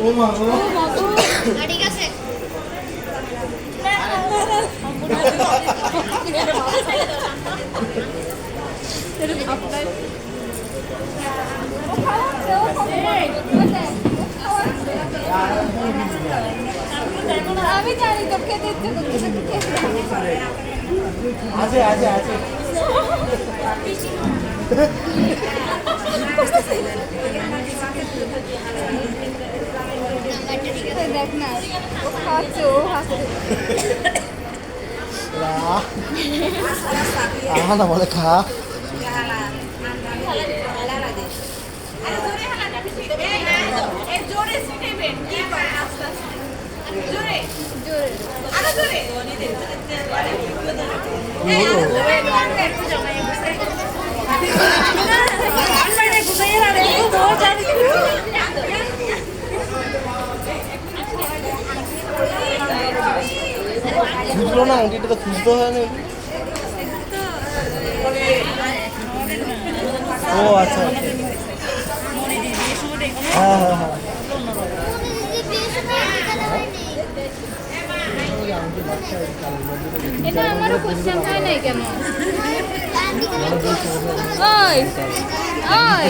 ও মা ঠিক আছে আমি জানি তো খেতে আছে আছে আছে দেখ না ও খাচ্ছে ও হাসছে আহা না বলে খা খুঁজলো না আংটিটা তো খুঁজতে হয় না। ও আচ্ছা আচ্ছা। হ্যাঁ হ্যাঁ হ্যাঁ। এটা আমারও কোশ্চেন হয় নাই কেন? ওই ওই।